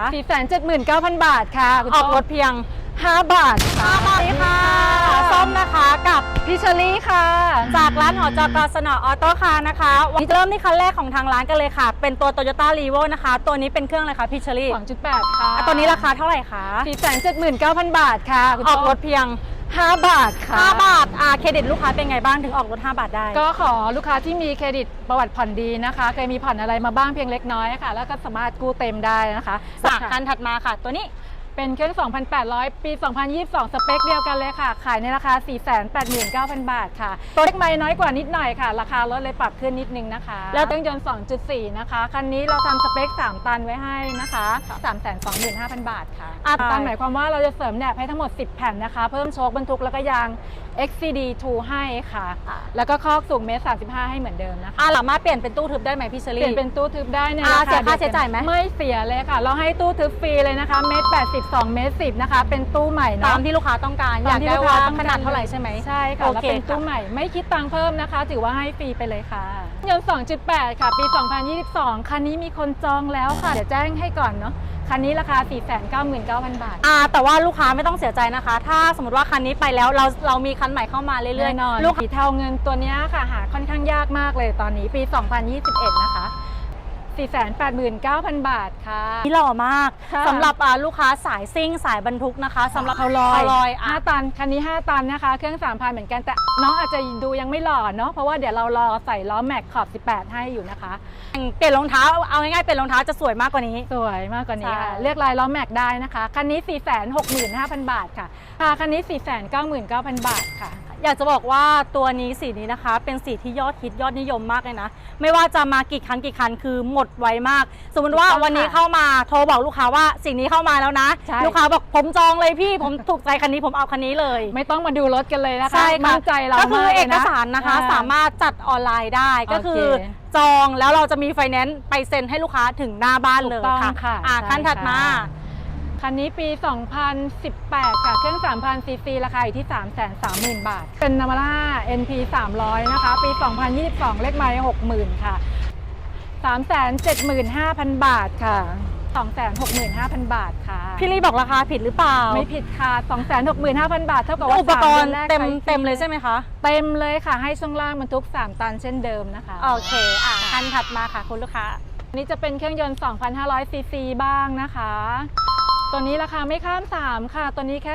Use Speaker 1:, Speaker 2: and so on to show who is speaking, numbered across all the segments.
Speaker 1: 479,000บาทค่ะคุณ
Speaker 2: ออก
Speaker 1: ส้ม
Speaker 2: รถเพียง
Speaker 1: 5 บาทค่ะ
Speaker 2: 5บาทค่ะส้มนะคะกับ
Speaker 1: พี่เชอรี่ค่ะ
Speaker 2: จากร้านหอจกสนออโต้คาร์นะคะวันนี้จะเริ่มที่คันแรกของทางร้านกันเลยค่ะ เป็นตัว Toyota r e v o นะคะ ตัวนี้เป็นเครื่องอะไรคะพี่เชอรี่
Speaker 1: 2.8ค่ะ
Speaker 2: อะ ตัวนี้ราคาเท่าไหร่คะ
Speaker 1: 479,000บาทค่ะคุณ
Speaker 2: ออก
Speaker 1: ส้ม
Speaker 2: รถเพียง
Speaker 1: 5 บาทค่ะ
Speaker 2: 5 บาทอ่าเครดิตลูกค้าเป็นไงบ้างถึงออกรถ 5 บาทได้
Speaker 1: ก็ขอลูกค้าที่มีเครดิตประวัติผ่อนดีนะคะ เคยมีผ่อนอะไรมาบ้างเพียงเล็กน้อยค่ะ แล้วก็สามารถกู้เต็มได้นะคะ
Speaker 2: ค่ะ คันถัดมาค่ะ ตัวนี้
Speaker 1: เป็นเครื่อง 2,800 ปี 2022 สเปคเดียวกันเลยค่ะ ขายในราคา 489,000 บาทค่ะ ตัวเล็กไม่น้อยกว่านิดหน่อยค่ะ ราคารถเลยปรับขึ้นนิดนึงนะคะ
Speaker 2: แล้ว
Speaker 1: เครื่องยนต์ 2.4 นะคะ คันนี้เราทำสเปค 3 ตันไว้ให้นะคะ 325,000 บาทค่ะ
Speaker 2: อะ
Speaker 1: ตันหมายความว่าเราจะเสริมแหนบให้ทั้งหมด 10 แผ่นนะคะ เพิ่มโชคบรรทุกแล้วก็ยาง XCD 2 ให้ค่ะ แล้วก็คอกสูงเมตร 35 ให้เหมือนเดิมนะคะ
Speaker 2: อ่าสามารถเปลี่ยนเป็นตู้ทึบได้ไหมพี่เชอ
Speaker 1: เป
Speaker 2: รี่
Speaker 1: ลี่ยนเป็นตู้ทึบได้ใน
Speaker 2: อ่า
Speaker 1: ราคา
Speaker 2: เสียค่า
Speaker 1: ดีวกัน
Speaker 2: ใช้จ่ายไหม
Speaker 1: ไม่เสียเลยค่ะ เราให้ตู้ทึบฟรีเลยนะคะ เมตร82เมตร10นะคะ เป็นตู้ใหม่
Speaker 2: ตา
Speaker 1: เนาะ
Speaker 2: มที่ลูกค้าต้องการ
Speaker 1: ต
Speaker 2: อยาก
Speaker 1: ที่
Speaker 2: ได้
Speaker 1: ลู
Speaker 2: ว่า
Speaker 1: ต้อง
Speaker 2: ข
Speaker 1: ก
Speaker 2: นาดเท่าไหร่ใช่ไหม
Speaker 1: ใช่ค่ะ
Speaker 2: โอ
Speaker 1: แล้ว
Speaker 2: เค
Speaker 1: เป็นตู้
Speaker 2: ค่ะ
Speaker 1: ใหม่ไม่คิดตังค์เพิ่มนะคะ ถือว่าให้ฟรีไปเลยค่ะยนต์ 2.8 ค่ะ ปี 2022 คันนี้มีคนจองแล้วค่ะ เดี๋ยวแจ้งให้ก่อนเนาะ คันนี้ราคา 499,000 บาท
Speaker 2: อ่าแต่ว่าลูกค้าไม่ต้องเสียใจนะคะ ถ้าสมมติว่าคันนี้ไปแล้วเราเรามีคันใหม่เข้ามาเรื่อย
Speaker 1: แน่นอน
Speaker 2: ๆลูก
Speaker 1: สีเทาเงินตัวเนี้ยค่ะหาค่อนข้างยากมากเลยตอนนี้ปี 2021 นะคะ 489,000 บาทค่ะ
Speaker 2: นี่หล่อมาก
Speaker 1: ค่ะ
Speaker 2: สำหรับอ่าลูกค้าสายซิ่งสายบรรทุกนะคะสำหรับ
Speaker 1: เขาลอย
Speaker 2: เขาลอยอะ
Speaker 1: 5ตัน คันนี้ 5 ตันนะคะ เครื่อง 3,000 เหมือนกัน แต่น้องอาจจะดูยังไม่หล่อเนาะ เพราะว่าเดี๋ยวเรารอใส่ล้อแม็กขอบ 18 ให้อยู่นะคะ
Speaker 2: เปลี่ยนรองเท้าเอาง่ายๆเปลี่ยนรองเท้าจะสวยมากกว่านี้
Speaker 1: สวยมากกว่านี้ค่ะ
Speaker 2: ใช่
Speaker 1: เลือกลายล้อแม็กได้นะคะ คันนี้ 465,000 บาทค่ะค่ะคันนี้ 499,000 บาทค่ะ
Speaker 2: อยากจะบอกว่าตัวนี้สีนี้นะคะ เป็นสีที่ยอดฮิตยอดนิยมมากเลยนะ ไม่ว่าจะมากี่คันกี่คันคือหมดไวมาก สมมติว่า
Speaker 1: ถูกต้อง
Speaker 2: วันนี้
Speaker 1: ค่ะ
Speaker 2: เข้ามาโทรบอกลูกค้าว่าสิ่งนี้เข้ามาแล้วนะ
Speaker 1: ใช่
Speaker 2: ลูกค้าบอกผมจองเลยพี่ ผมถูกใจคันนี้ผมเอาคันนี้เลย
Speaker 1: ไม่ต้องมาดูรถกันเลยนะคะ
Speaker 2: ใช่ค่ะ
Speaker 1: มั่นใจเรา
Speaker 2: ก็คือ
Speaker 1: มาก
Speaker 2: เอ
Speaker 1: เลย
Speaker 2: ก
Speaker 1: นะ
Speaker 2: สารนะคะ
Speaker 1: อ่
Speaker 2: สามารถจัดออนไลน์ได้ก็คือ
Speaker 1: โอเค
Speaker 2: จองแล้วเราจะมีไฟแนนซ์ไปเซ็นให้ลูกค้าถึงหน้าบ้านเลย
Speaker 1: ถูกต้อง
Speaker 2: ค่ะ
Speaker 1: ค่ะ
Speaker 2: อ่า
Speaker 1: ใช่
Speaker 2: ขั้นถัดมา
Speaker 1: ค่ะ คันนี้ปี 2018 ค่ะ เครื่อง 3,000 ซีซี ราคาอยู่ที่ 330,000 บาท เป็นนามาร่า NP 300 นะคะ ปี 2022 เลขไมล์60,000 ค่ะ 375,000 บาทค่ะ 265,000 บาทค่ะ
Speaker 2: พี่ลี่บอกราคาผิดหรือเปล่า
Speaker 1: ไม่ผิดค่ะ 265,000 บาท เท่ากับว่า
Speaker 2: อุปกรณ์
Speaker 1: สามดือนแก
Speaker 2: เต็ม
Speaker 1: ใช้ฟรี
Speaker 2: เต็มเลยใช่ไหมคะ
Speaker 1: เต็มเลยค่ะ ให้ช่วงล่างบรรทุก 3 ตันเช่นเดิมนะคะ
Speaker 2: โอเค อะ คันถัดมาค่ะคุณลูกค้า
Speaker 1: อันนี้จะเป็นเครื่องยนต์ 2,500 ซีซีบ้างนะคะ ตัวนี้ราคาไม่ข้าม 3 ค่ะ ตัวนี้แค่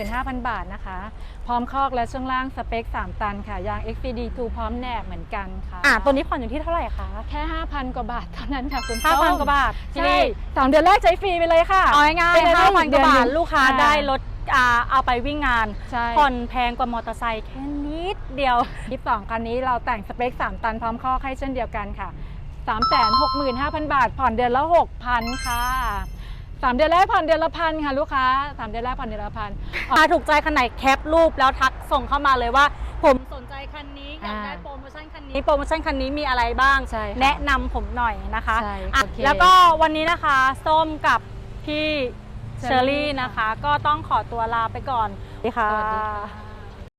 Speaker 1: 275,000 บาทนะคะ พร้อมคอกและช่วงล่างสเปค 3 ตันค่ะ ยาง XPD2 พร้อมแหนบเหมือนกันค่ะ
Speaker 2: อะตัวนี้ผ่อนอยู่ที่เท่าไหร่คะ
Speaker 1: แค่ 5,000 กว่าบาทเท่านั้นค่ะคุณ
Speaker 2: ห้าพัน
Speaker 1: ส้ม
Speaker 2: กว่าบาทพี่
Speaker 1: ใช่
Speaker 2: ลี่
Speaker 1: สองเดือนแรกใช้ฟรีไปเลยค่ะ
Speaker 2: เอาง่าย
Speaker 1: เป็น
Speaker 2: ๆห้าพันกว่าบาท
Speaker 1: เดือนหนึ่ง
Speaker 2: ลูกค้า
Speaker 1: อ่า
Speaker 2: ได้รถอ่าเอาไปวิ่งงาน
Speaker 1: ใช่
Speaker 2: ผ่อนแพงกว่ามอเตอร์ไซค์แค่นิดเดียว
Speaker 1: 22คันนี้เราแต่งสเปค 3 ตันพร้อมข้อให้เช่นเดียวกันค่ะ 365,000 บาท ผ่อนเดือนละ 6,000 ค่ะ 3เดือนแรกผ่อนเดือนละพันค่ะลูกค้า3เดือนแรกผ่อนเดือนละพัน
Speaker 2: ถ้าถูกใจคันไหนแคปรูปแล้วทักส่งเข้ามาเลยว่า ผมสนใจคันนี้อยากได้
Speaker 1: อ่า
Speaker 2: โปรโมชั่นคันนี้โปรโมชั่นคันนี้มีอะไรบ้าง
Speaker 1: ใช่ค่ะ
Speaker 2: แนะนำผมหน่อยนะคะ
Speaker 1: ใช่
Speaker 2: อะ
Speaker 1: โอเค
Speaker 2: แล้วก็วันนี้นะคะ ส้มกับพี่เชอ
Speaker 1: เชอรี่
Speaker 2: รี่นะคะ ก็ต้องขอตัวลาไปก่อนสวัสดีค่ะ
Speaker 1: สวัสดีค่ะ